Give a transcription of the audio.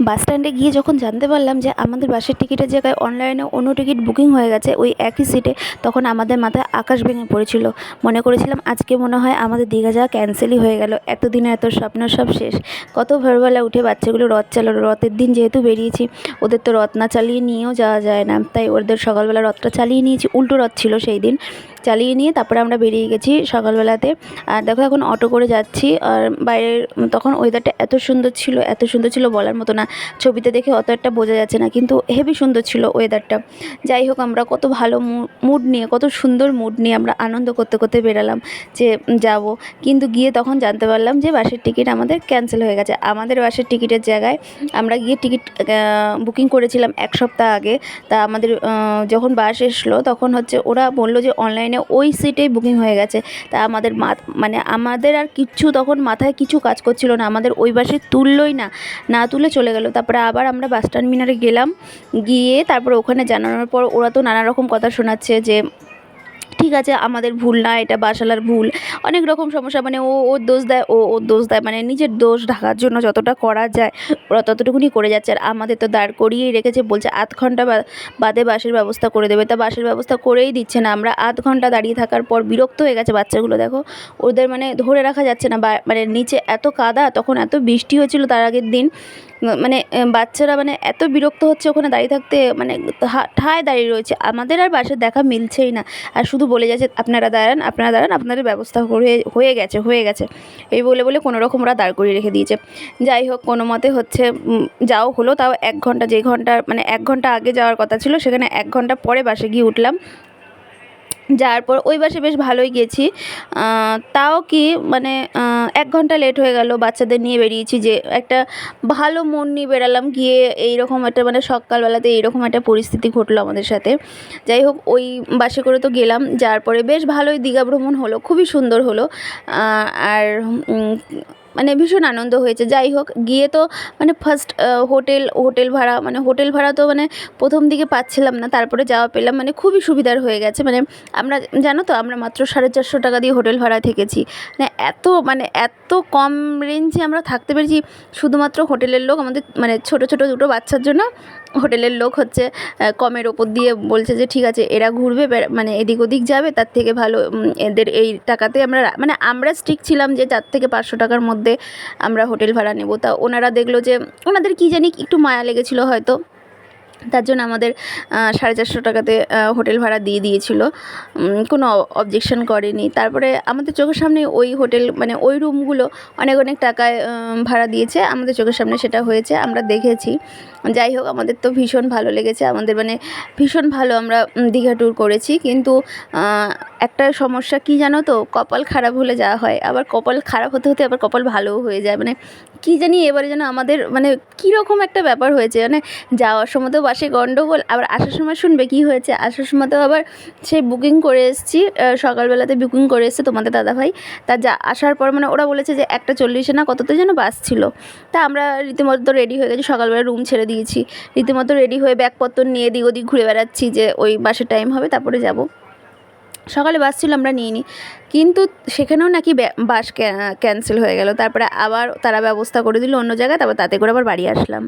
বাস স্ট্যান্ডে গিয়ে যখন জানতে পারলাম যে আমাদের বাসের টিকিটের জায়গায় অনলাইনে অন্য টিকিট বুকিং হয়ে গেছে, ওই একই সিটে তখন আমাদের মাথায় আকাশ ভেঙে পড়েছিল। মনে করেছিলাম আজকে মনে হয় আমাদের দীঘা যাওয়া ক্যান্সেলই হয়ে গেল। এতদিনে এত স্বপ্ন সব শেষ। কত ভোরবেলা উঠে বাচ্চাগুলো রথ চালালো। রথের দিন যেহেতু বেরিয়েছি, ওদের তো রথ না চালিয়ে নিয়েও যাওয়া যায় না। তাই ওদের সকালবেলা রথটা চালিয়ে নিয়েছি। উল্টো রথ ছিল সেই দিন। চালিয়ে নিয়ে তারপরে আমরা বেরিয়ে গেছি সকালবেলাতে। আর দেখো এখন অটো করে যাচ্ছি, আর বাইরের তখন ওয়েদারটা এত সুন্দর ছিল, এত সুন্দর ছিল বলার মতো না। ছবিতে দেখে অত একটা বোঝা যাচ্ছে না, কিন্তু হেভি সুন্দর ছিল ওয়েদারটা যাই হোক, আমরা কত ভালো মুড নিয়ে, কত সুন্দর মুড নিয়ে আমরা আনন্দ করতে করতে বেরালাম যে যাব। কিন্তু গিয়ে তখন জানতে পারলাম যে বাসের টিকিট আমাদের ক্যান্সেল হয়ে গেছে। আমাদের বাসের টিকিটের জায়গায় আমরা গিয়ে টিকিট বুকিং করেছিলাম এক সপ্তাহ আগে। তা আমাদের যখন বাস এসলো, তখন হচ্ছে ওরা বলল যে অনলাইনে ওই সিটেই বুকিং হয়ে গেছে। তা আমাদের মানে আমাদের আর কিচ্ছু তখন মাথায় কিছু কাজ করছিল না। আমাদের ওই বাসে তুললই না না তুলে চলে গেল। তারপরে আবার আমরা বাস টার্মিনালে গেলাম, গিয়ে তারপর ওখানে জানানোর পর ওরা তো নানা রকম কথা শোনাচ্ছে যে ঠিক আছে, আমাদের ভুল না, এটা বাসালার ভুল। অনেক রকম সমস্যা মানে ও, ওর দোষ দেয়, ও, ওর দোষ দেয় মানে নিজের দোষ ঢাকার জন্য যতটা করা যায়, ওরা ততটুকুনি করে যাচ্ছে। আর আমাদের তো দাঁড় করিয়েই রেখেছে, বলছে আধ ঘণ্টা বাদে বাসের ব্যবস্থা করে দেবে। তা বাসের ব্যবস্থা করেই দিচ্ছে না আমরা। আধ ঘণ্টা দাঁড়িয়ে থাকার পর বিরক্ত হয়ে গেছে বাচ্চাগুলো, দেখো। ওদের মানে ধরে রাখা যাচ্ছে না মানে নিচে এত কাদা, তখন এত বৃষ্টি হয়েছিল তার আগের দিন। মানে বাচ্চারা মানে এত বিরক্ত হচ্ছে ওখানে দাঁড়িয়ে থাকতে মানে ঠায় দাঁড়িয়ে রয়েছে। আমাদের আর বাসের দেখা মিলছেই না। আর শুধু বলে যাচ্ছে, আপনারা দাঁড়ান আপনারা দাঁড়ান, আপনাদের ব্যবস্থা হয়ে হয়ে গেছে হয়ে গেছে। এই বলে বলে কোনো রকম ওরা দাঁড় করিয়ে রেখে দিয়েছে। যাই হোক, কোনো মতে হচ্ছে যাও হলো, তাও এক ঘণ্টা, যে ঘণ্টা মানে এক ঘণ্টা আগে যাওয়ার কথা ছিল, সেখানে এক ঘণ্টা পরে বাসে গিয়ে উঠলাম। যাওয়ার পর ওই বাসে বেশ ভালোই গেছি। তাও কি মানে এক ঘণ্টা লেট হয়ে গেল, বাচ্চাদের নিয়ে বেরিয়েছি যে একটা ভালো মন নিয়ে বেরালাম, গিয়ে এইরকম একটা মানে সকালবেলাতে এইরকম একটা পরিস্থিতি ঘটলো আমাদের সাথে। যাই হোক, ওই বাসে করে তো গেলাম, যাওয়ার পরে বেশ ভালোই দীঘা ভ্রমণ হলো, খুবই সুন্দর হলো। আর মানে ভীষণ আনন্দ হয়েছে। যাই হোক, গিয়ে তো মানে ফার্স্ট হোটেল হোটেল ভাড়া মানে হোটেল ভাড়া তো মানে প্রথম দিকে পাচ্ছিলাম না, তারপরে যাওয়া পেলাম। মানে খুবই সুবিধার হয়ে গেছে। মানে আমরা, জানো তো, আমরা মাত্র সাড়ে চারশো টাকা দিয়ে হোটেল ভাড়া থেকেছি। মানে এত মানে এত কম রেঞ্জে আমরা থাকতে পেরেছি, শুধুমাত্র হোটেলের লোক, আমাদের মানে ছোটো ছোটো দুটো বাচ্চার জন্য হোটেলের লোক হচ্ছে কমের ওপর দিয়ে বলছে যে, ঠিক আছে, এরা ঘুরবে মানে এদিক ওদিক যাবে, তার থেকে ভালো এদের এই টাকাতে আমরা মানে আমরা স্ট্রিক ছিলাম যে চার থেকে পাঁচশো টাকার মধ্যে আমরা হোটেল ভাড়া নেব। তা ওনারা দেখল যে, ওনাদের কী জানি একটু মায়া লেগেছিলো হয়তো। তার জন্য আমাদের সাড়ে চারশো টাকাতে হোটেল ভাড়া দিয়ে দিয়েছিল। কোনো অবজেকশন করেনি। তারপরে আমাদের চোখের সামনে ওই হোটেল মানে ওই রুমগুলো অনেক অনেক টাকায় ভাড়া দিয়েছে। আমাদের চোখের সামনে সেটা হয়েছে, আমরা দেখেছি। যাই হোক, আমাদের তো ভীষণ ভালো লেগেছে। আমাদের মানে ভীষণ ভালো আমরা দীঘা ট্যুর করেছি। কিন্তু একটা সমস্যা কী জানো তো? কপাল খারাপ হলে যা হয়, আবার কপাল খারাপ হতে হতে আবার কপাল ভালোও হয়ে যায়। মানে কী জানি এবারে যেন আমাদের মানে কীরকম একটা ব্যাপার হয়েছে। মানে যাওয়ার সময় তো বাসে গণ্ডগোল আবার আসার সময় শুনবে কী হয়েছে? আসার সময় তো আবার সেই বুকিং করে এসেছি সকালবেলাতে বুকিং করে এসছে তোমাদের দাদাভাই। তা যা, আসার পর মানে ওরা বলেছে যে একটা চল্লিশে না কততে যেন বাস ছিল। তা আমরা রীতিমতো রেডি হয়ে গেছি, সকালবেলা রুম ছেড়ে দিয়েছি। রীতিমতো রেডি হয়ে ব্যাগপত্র নিয়ে এদিক ওদিক ঘুরে বেড়াচ্ছি যে ওই বাসের টাইম হবে, তারপরে যাব। সকালে বাস ছিল আমরা নিয়ে নিই কিন্তু সেখানেও নাকি বাস ক্যান্সেল হয়ে গেল। তারপরে আবার তারা ব্যবস্থা করে দিল অন্য জায়গায়, তারপর তাতে করে আবার বাড়ি আসলাম।